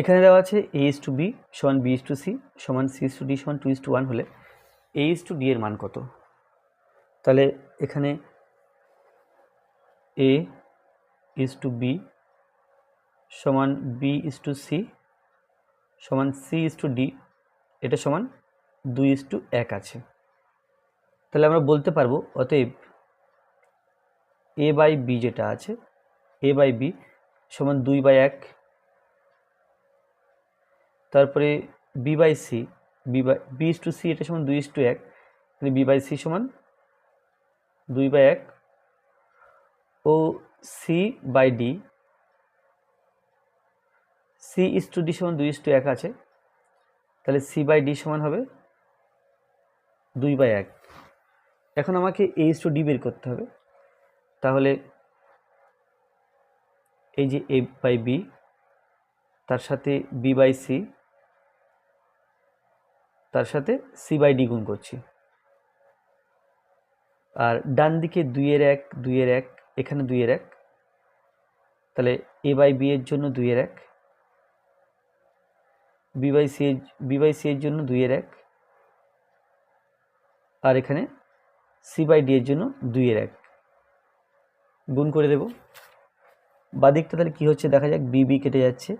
এখানে দেওয়া আছে এ ইস টু বি সমান বি ইস টু সি সমান সি ইস টু ডি সমান টু ইস টু ওয়ান হলে এ ইস টু ডি এর মান কত? তাহলে এখানে এ ইস টু বি সমান বি ইস টু সি সমান সি ইস টু ডি এটা সমান দুই ইস টু এক আছে। তাহলে আমরা বলতে পারব, অতএব এ বাই বি যেটা আছে এ বাই বি সমান দুই বাই এক তারপরে B by C B by B to C এটা সমান দুই টু এক বি বাই সি সমান দুই বাই এক, ও C by D C is to D সমান দুই টু এক আছে, তাহলে সি বাই ডি সমান হবে দুই বাই এক। এখন আমাকে এ ইস টু ডি বের করতে হবে, তাহলে এই যে এ বাই বি তার সাথে বি বাই সি তার সাথে সি বাই ডি গুণ করছি। আর ডান দিকে দুইয়ের এক দুইয়ের এক, এখানে দুইয়ের এক। তাহলে এ বাই বি এর জন্য দুইয়ের এক। বি বাই সি এর বি বাই সি এর জন্য দুইয়ের এক। আর এখানে সি বাই ডি এর জন্য দুইয়ের এক। গুণ করে দেব। বাদিকটা তাহলে কী হচ্ছে? দেখা যাক বি বি কেটে যাচ্ছে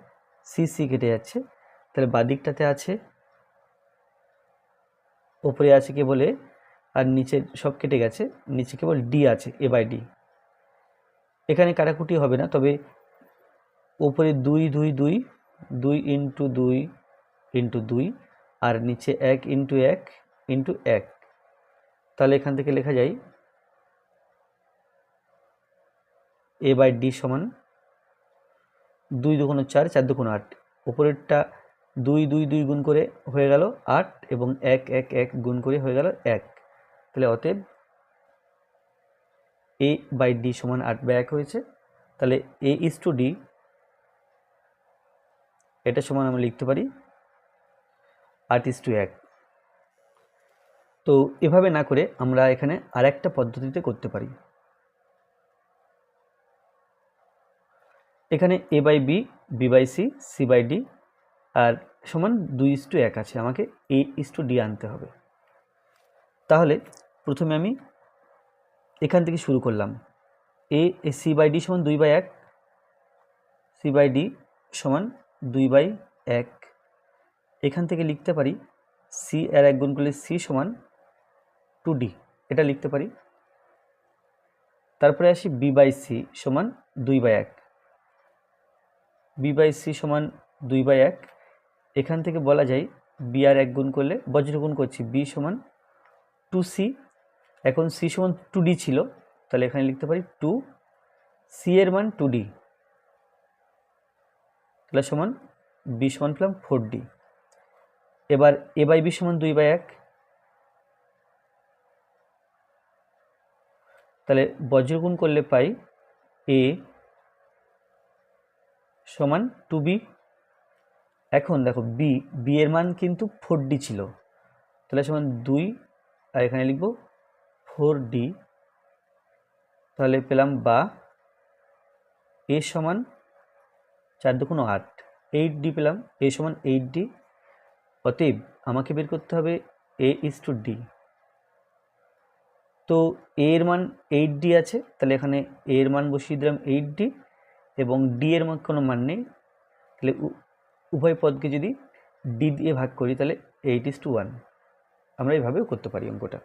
সি সি কেটে যাচ্ছে। তাহলে বাদিকটাতে আছে ওপরে আছে কেবল আর নিচে সব কেটে গেছে, নিচে কেবল ডি আছে, এ বাই ডি। এখানে কাটাকুটি হবে না, তবে ওপরে দুই দুই দুই দুই ইন্টু দুই ইন্টু দুই, আর নিচে এক ইন্টু এক ইন্টু এক। তাহলে এখান থেকে লেখা যায় এ বাই ডি সমান দুই দুগুণ চার চার দুগুণ আট। উপরেরটা দুই দুই দুই গুণ করে হয়ে গেল আট এবং এক এক এক গুণ করে হয়ে গেল এক। তাহলে অতএব এ বাই ডি সমান আট বাই এক হয়েছে। তাহলে এ ইস টু ডি, এটা সমান আমরা লিখতে পারি আট ইস টু এক। তো এভাবে না করে আমরা এখানে আর একটা পদ্ধতিতে করতে পারি। এখানে A by B B by C C by D আর সমান দুই ইস টু এক আছে, আমাকে এ ইস টু ডি আনতে হবে। তাহলে প্রথমে আমি এখান থেকে শুরু করলাম। এ সি বাই ডি সমান দুই বাই এক, সি বাই ডি সমান দুই বাই এক। এখান থেকে লিখতে পারি সি আর এক গুণ করলে সি সমান টু ডি, এটা লিখতে পারি। তারপরে আসি বি বাই সি সমান দুই বাই এক। বি বাই সি সমান দুই বাই এক এখান থেকে বলা যায় বি আর এক গুণ করলে বজ্র গুণ করছি, বি সমান টু সি। এখন সি সমান টু ডি ছিল, তাহলে এখানে লিখতে পারি টু সি এর মান টু ডি। তাহলে সমান বি সমান পেলাম ফোর ডি। এবার এ বাই বি সমান দুই বাই এক। তাহলে বজ্রগুণ করলে পাই এ সমান টু বি এখন দেখো বি বি এর মান কিন্তু ফোর ডি ছিল। তাহলে সমান দুই, আর এখানে লিখব ফোর ডি তাহলে পেলাম বা এ সমান চার দুগুণ আট। এইট ডি পেলাম এ সমান এইট ডি অতএব আমাকে বের করতে হবে এ ইস টু ডি তো এ এর মান এইট ডি আছে, তাহলে এখানে এ এর মান বসিয়ে দিলাম এইট ডি এবং ডি এর মান কোনো মান নেই। তাহলে উভয় পদকে যদি ডি দিয়ে ভাগ করি তাহলে এইট ইস টু ওয়ান আমরা এইভাবেও করতে পারি অঙ্কটা।